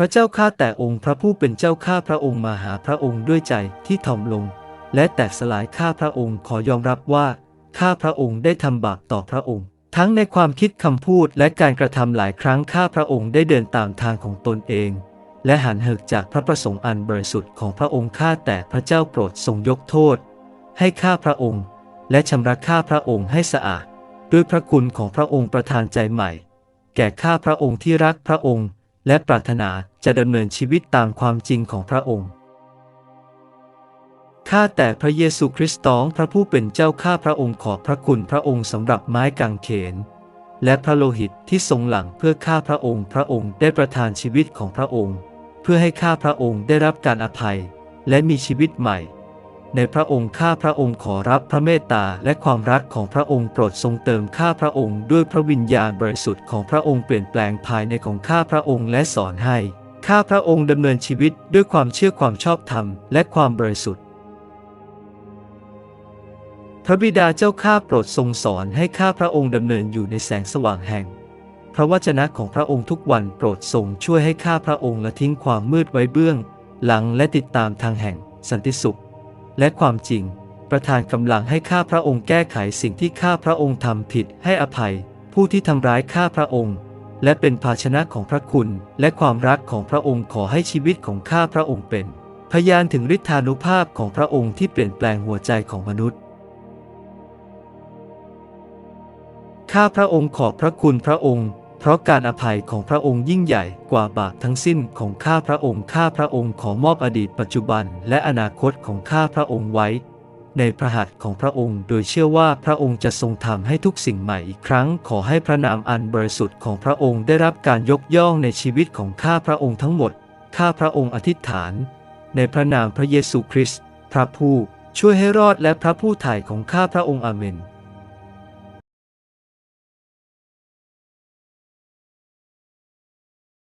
พระเจ้าข้าแต่องค์พระผู้เป็นเจ้าข้าพระองค์มาหาพระองค์ด้วยใจที่ถ่อมลง และแตกสลายข้าพระองค์ขอยอมรับว่าข้าพระองค์ได้ทำบาปต่อพระองค์ ทั้งในความคิดคำพูดและการกระทำหลายครั้งข้าพระองค์ได้เดินตามทางของตนเอง และหันเหิกจากพระประสงค์อันบริสุทธิ์ของพระองค์ข้าแต่พระเจ้าโปรดทรงยกโทษ ให้ข้าพระองค์ และชำระข้าพระองค์ให้สะอาด ด้วยพระคุณของพระองค์ประทานใจใหม่ แก่ข้าพระองค์ที่รักพระองค์ และปรารถนาจะดำเนินชีวิตตามความจริงของพระองค์ ข้าแต่พระเยซูคริสต์องพระผู้เป็นเจ้าข้าพระองค์ขอบพระคุณพระองค์สำหรับไม้กางเขน และพระโลหิตที่ทรงหลั่งเพื่อข้าพระองค์ พระองค์ได้ประทานชีวิตของพระองค์ เพื่อให้ข้าพระองค์ได้รับการอภัย และมีชีวิตใหม่ ในพระองค์ข้าพระองค์ขอรับพระเมตตาและความรักของพระองค์โปรดทรงเติมข้าพระองค์ด้วยพระวิญญาณบริสุทธิ์ของพระองค์เปลี่ยนแปลงภายในของข้าพระองค์และสอนให้ ข้าพระองค์ดำเนินชีวิตด้วยความเชื่อความชอบธรรมและความบริสุทธิ์ พระบิดาเจ้าข้าโปรดทรงสอนให้ข้าพระองค์ดำเนินอยู่ในแสงสว่างแห่ง พระวจนะของพระองค์ทุกวันโปรดทรงช่วยให้ข้าพระองค์ละทิ้งความมืดไว้เบื้อง หลังและติดตามทางแห่ง สันติสุข และความจริง ประทานกำลังให้ข้าพระองค์แก้ไขสิ่งที่ข้าพระองค์ทำผิดให้อภัย ผู้ที่ทำร้ายข้าพระองค์ และเป็นภาชนะของพระคุณ และความรักของพระองค์ขอให้ชีวิตของข้าพระองค์เป็น พยานถึงฤทธานุภาพของพระองค์ที่เปลี่ยนแปลงหัวใจของมนุษย์ข้าพระองค์ขอบพระคุณพระองค์ เพราะการอภัยของพระองค์ยิ่งใหญ่กว่าบาปทั้งสิ้นของข้าพระองค์ข้าพระองค์ขอมอบอดีตปัจจุบันและอนาคตของข้าพระองค์ไว้ ในพระหัตถ์ของพระองค์ โดยเชื่อว่าพระองค์จะทรงทำให้ทุกสิ่งใหม่อีกครั้ง ขอให้พระนามอันบริสุทธิ์ของพระองค์ได้รับการยกย่องในชีวิตของข้าพระองค์ทั้งหมด ข้าพระองค์อธิษฐาน ในพระนามพระเยซูคริสต์พระผู้ช่วยให้รอดและพระผู้ไถ่ของข้าพระองค์อาเมน